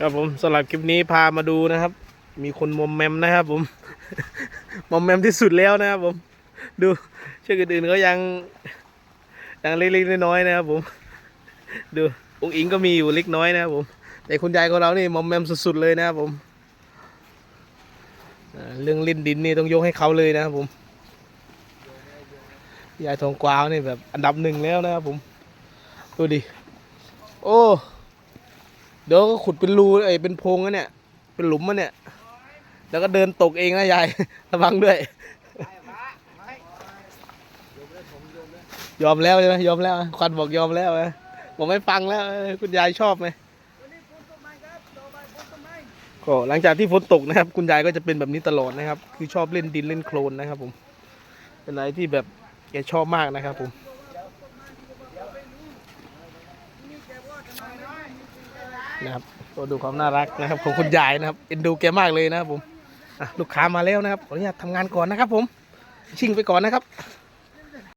ครับผมสำหรับคลิปนี้พามาดูนะครับ มีคนมอมแมมนะครับ ผมมอมแมมที่สุดแล้วนะครับ ผม ดูเชือกอื่นๆก็ยังยังเล็กๆน้อยๆนะครับผม ดูองค์อิงก็มีอยู่เล็กน้อยนะครับผม แต่คุณยายของเรานี่มอมแมมสุดๆเลยนะครับผมเรื่องเล่นดินนี่ต้องยกให้เขาเลยนะครับผมยายทองกวาวนี่แบบอันดับหนึ่งแล้วนะครับผม ดูดิ โอ้ เดี๋ยวก็ขุดเป็นรูไอ้เป็นโพรงนะเนี่ย เป็นหลุมมันเนี่ย แล้วก็เดินตกเองนะยาย ระวังด้วย ยอมแล้วใช่ไหมยอมแล้ว ควันบอกยอมแล้วนะบอกไม่ฟังแล้ว คุณยายชอบไหมก็หลังจากที่ฝนตกนะครับ คุณยายก็จะเป็นแบบนี้ตลอดนะครับ คือชอบเล่นดินเล่นโคลนนะครับ ผม เป็นอะไรที่แบบแกชอบมากนะครับผม นะครับก็ดูความน่ารักนะครับของคุณยายนะครับเอ็นดูแกมากเลยนะครับผมลูกค้ามาแล้วนะครับขออนุญาตทำงานก่อนนะครับผมชิ่งไปก่อนนะครับ